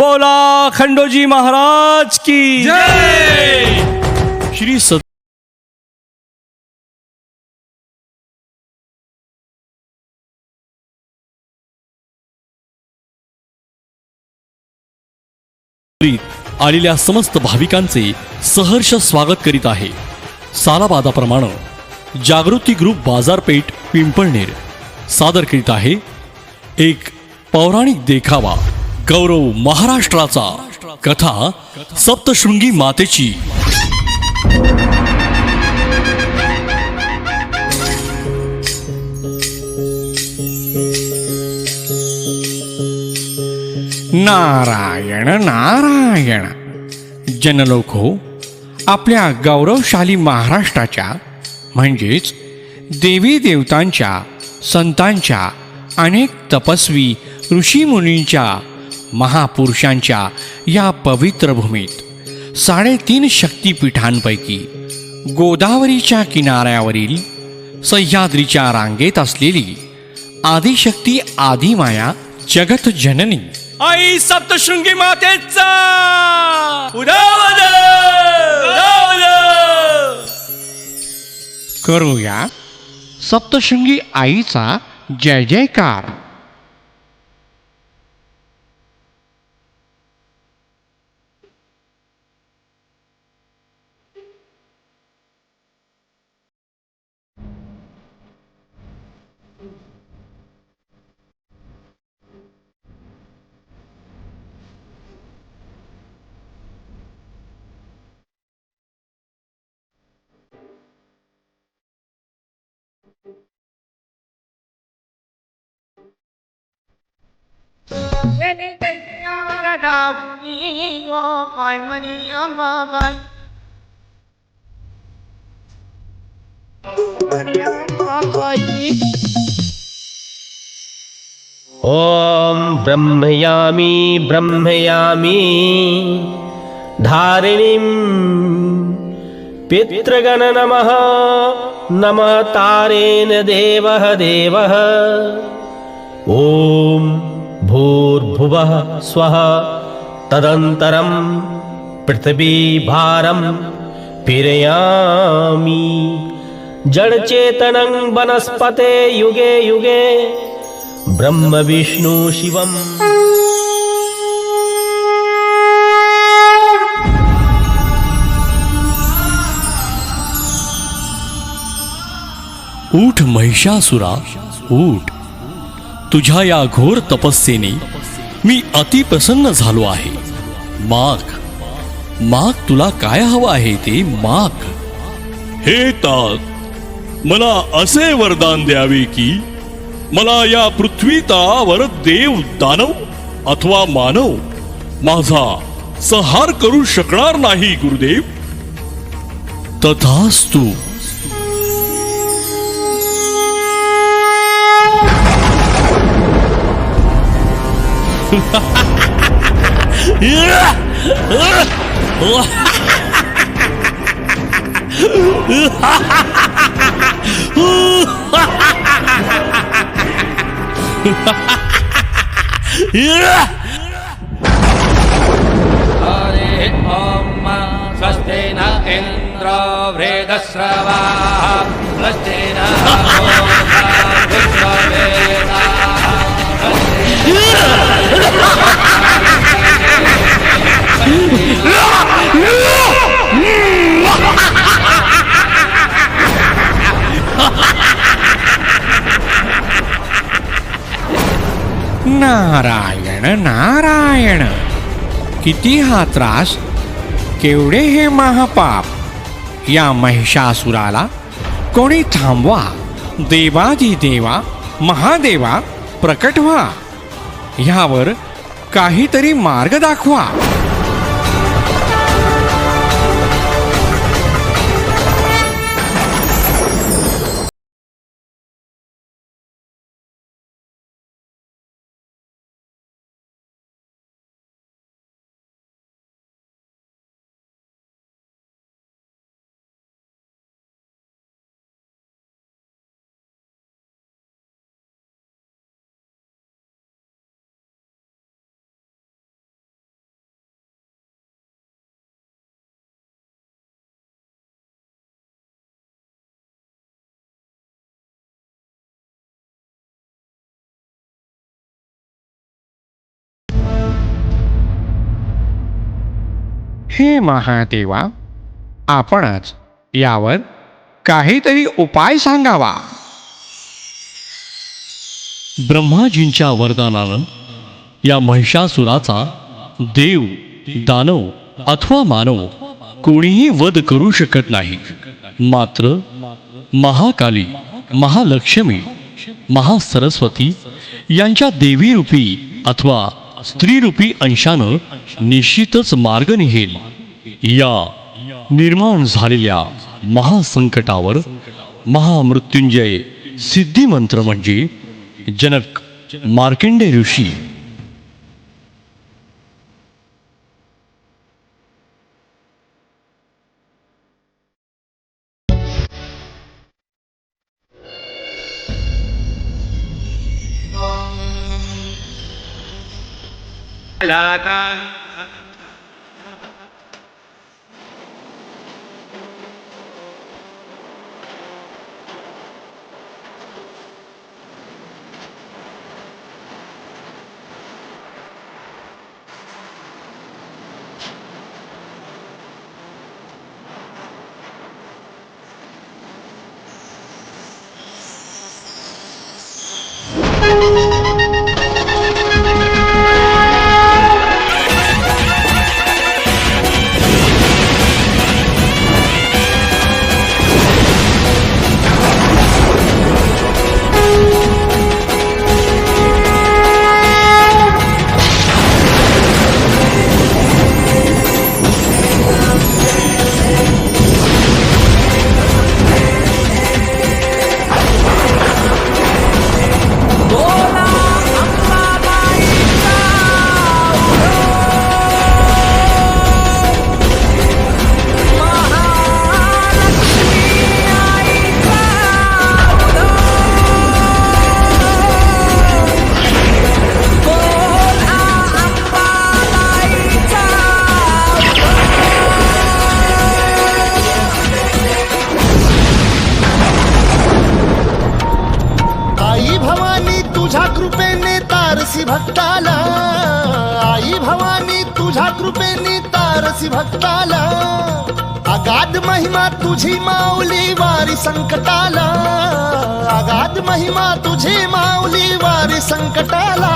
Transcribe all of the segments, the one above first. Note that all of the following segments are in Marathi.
बोला खंडोजी महाराज की जय! श्री सत आलेल्या समस्त भाविकांचे सहर्ष स्वागत करीत आहे. सालाबादाप्रमाणे जागृती ग्रुप बाजारपेठ पिंपळनेर सादर करीत आहे. एक पौराणिक देखावा. गौरव महाराष्ट्राचा कथा सप्तशृंगी मातेची. नारायण नारायण. जनलोको हो, आपल्या गौरवशाली महाराष्ट्राच्या म्हणजेच देवी देवतांच्या संतांच्या अनेक तपस्वी ऋषीमुनींच्या महापुरुषांच्या या पवित्र भूमीत साडेतीन शक्तिपीठांपैकी गोदावरीच्या किनाऱ्यावरील सह्याद्रीच्या रांगेत असलेली आदिशक्ती आदिमाया जगत जननी. आई सप्तशृंगी मातेचा! उदावद उदावद करूया सप्तशृंगी आईचा जय जयकार. ॐ ब्रह्मयामि ब्रह्मयामि धारिणीं पितृगणनमः नमः तारेण देवः देवः। ॐ भूर्भुवः स्वः। तदन्तरं पृथिवीभारं फिरयामि जडचेतनं वनस्पते युगे युगे ब्रह्म विष्णु शिवम्। ऊठ महिषासुरा ऊठ। तुझ्या या घोर तपस्येने मी अतिप्रसन्न झालो आहे. माग माग तुला काय हवं आहे ते माग हे तात मला असे वरदान द्यावे की मला या पृथ्वी तळावर देव दानव अथवा मानव माझा संहार करू शकणार नाही गुरुदेव. तथास्तु स्वस्ति न इन्द्रो वृदस्रवाः नारायण नारायण. किती हा त्रास? केवढे हे महापाप? या महिषासुराला कोणी थांबवा. देवादी देवा महादेवा प्रकट व्हा. ह्यावर काहीतरी मार्ग दाखवा. हे महादेवा आपणच यावर काहीतरी उपाय सांगावा. ब्रह्माजींच्या वरदानानं या महिषासुराचा देव दानव अथवा मानव कोणीही वध करू शकत नाही. मात्र महाकाली महालक्ष्मी महासरस्वती यांच्या देवीरूपी अथवा स्त्रीरूपी अंशानं निश्चितच मार्ग निघेल. या निर्माण झालेल्या महासंकटावर महामृत्युंजय सिद्धिमंत्र म्हणजे जनक मार्केंडे ऋषी आई तारसी भक्ताला अगाध महिमा तुझी माऊली वारी संकटाला अगाध महिमा तुझी माऊली वारी संकटाला.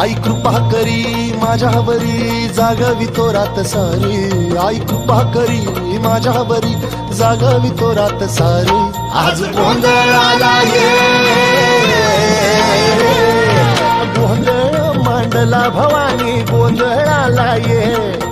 आई कृपा करी माझ्यावरी जागावी तो रात सारी. आई कृपा करी माझ्यावरी जागावी तो रात सारी. आज गोंधळाला ये. गोंधळ मांडला भवानी गोंधळाला ये.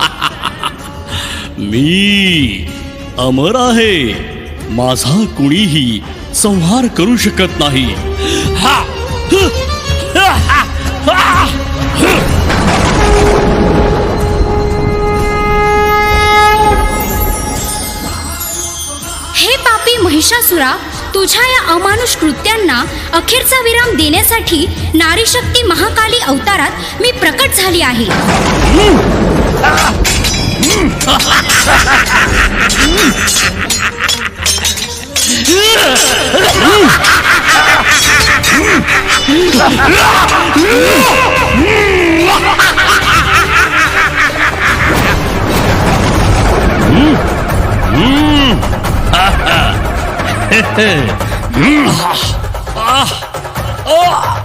मी अमर आहे माझा कुणीही संहार करू शकत नाही हा! ह! पापी महिषासुरा तुझ्या या अमानुष कृत्यांना अखेरचा विराम देण्यासाठी नारीशक्ती महाकाली अवतारात मी प्रकट झाली आहे 哈哈哈！嗯，嗯，哈哈！嗯，嗯，啊，嗯，嗯，嗯，啊，啊。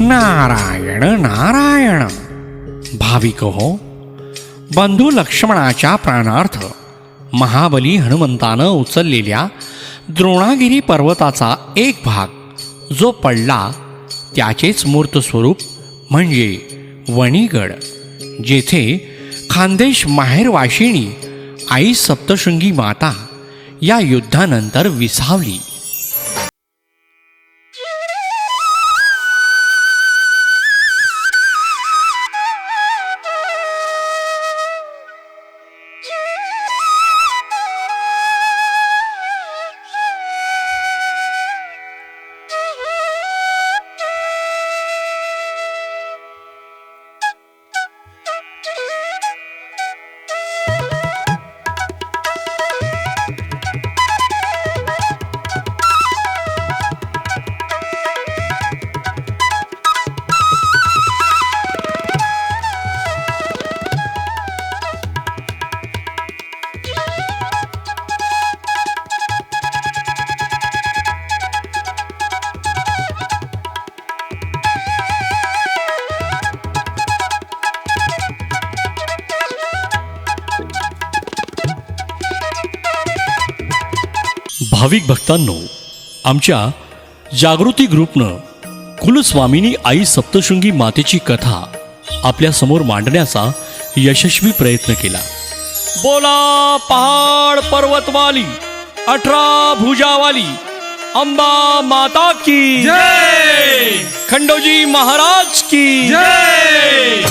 नारायण नारायण भाविक हो बंधू लक्ष्मणाच्या प्राणार्थ महाबली हनुमंतानं उचललेल्या द्रोणागिरी पर्वताचा एक भाग जो पडला त्याचेच मूर्त स्वरूप म्हणजे वणीगड जेथे खानदेश माहेरवाशिणी आई सप्तशृंगी माता या युद्धानंतर विसावली. भाविक भक्तांनो आमच्या जागृती ग्रुपनं कुलस्वामिनी आई सप्तशृंगी मातेची कथा आपल्यासमोर मांडण्याचा यशस्वी प्रयत्न केला. बोला पहाड पर्वतवाली अठरा भुजावाली अंबा माता की जय! खंडोजी महाराज की जय!